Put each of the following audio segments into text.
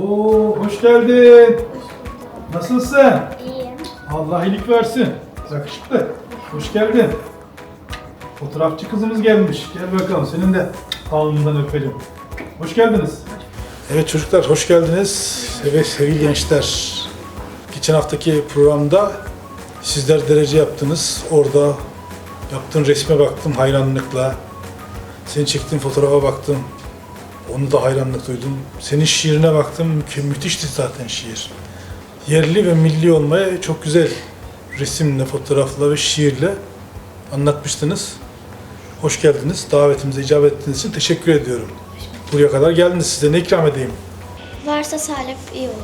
Oo, hoş geldin. Nasılsın? İyiyim. Allah iyilik versin. Yakışıklı. Hoş geldin. Fotoğrafçı kızımız gelmiş. Gel bakalım senin de alnından öpelim. Hoş geldiniz. Evet çocuklar hoş geldiniz. Evet sevgili gençler. Geçen haftaki programda sizler derece yaptınız. Orada yaptığın resme baktım hayranlıkla. Senin çektiğin fotoğrafa baktım. Onu da hayranlık duydum. Senin şiirine baktım. Mü- müthişti zaten şiir. Yerli ve milli olmaya çok güzel resimle, fotoğrafla ve şiirle anlatmıştınız. Hoş geldiniz. Davetimize icabet ettiğiniz için teşekkür ediyorum. Buraya kadar geldiniz. Size ne ikram edeyim? Varsa salep iyi olur.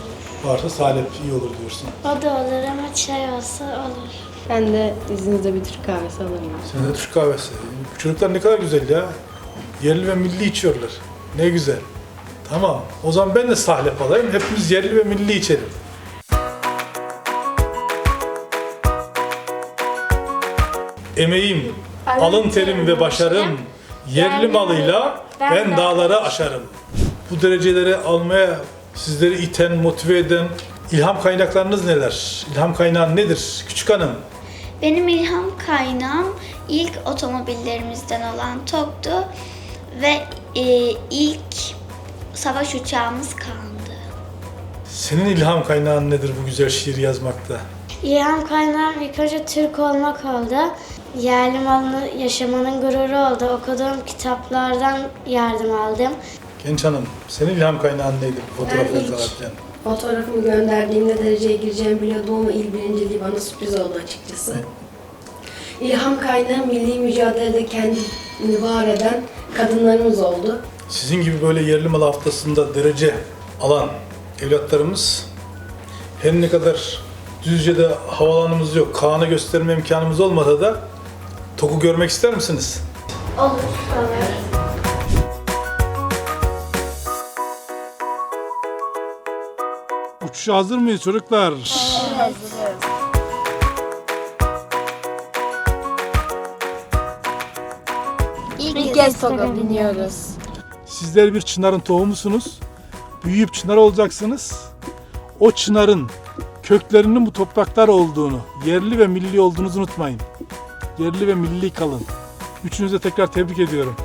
Varsa salep iyi olur diyorsun. O da olur ama çay olsa olur. Ben de izninizle bir Türk kahvesi alırım. Sen de Türk kahvesi. Çocuklar ne kadar güzel ya. Yerli ve milli içiyorlar. Ne güzel. Tamam. O zaman ben de salep alayım. Hepimiz yerli ve milli içelim. Emeğim, alın terim ve başarım, yerli malıyla ben dağları aşarım. Bu dereceleri almaya sizleri iten, motive eden ilham kaynaklarınız neler? İlham kaynağın nedir? Küçük hanım. Benim ilham kaynağım ilk otomobillerimizden olan TOG'du ve e, ilk savaş uçağımız kaldı. Senin ilham kaynağın nedir bu güzel şiir yazmakta? İlham kaynağım ilk önce Türk olmak oldu. Yerli malını yaşamanın gururu oldu. Okuduğum kitaplardan yardım aldım. Genç hanım, senin ilham kaynağın neydi bu fotoğrafları ilk- sanarken? Fotoğrafımı gönderdiğimde dereceye gireceğimi biliyordum ama il birinciliği bana sürpriz oldu açıkçası. İlham kaynağı milli mücadelede kendini var eden kadınlarımız oldu. Sizin gibi böyle yerli mal haftasında derece alan evlatlarımız her ne kadar Düzce'de havalanımız yok, Kaan'ı gösterme imkanımız olmasa da TOK'u görmek ister misiniz? Olur. Olur. Uçuşa hazır mıyız çocuklar? İlk, kez TOG'a biniyoruz. Sizler bir çınarın tohumusunuz. Büyüyüp çınar olacaksınız. O çınarın köklerinin bu topraklar olduğunu, yerli ve milli olduğunuzu unutmayın. Yerli ve milli kalın. Üçünüze tekrar tebrik ediyorum.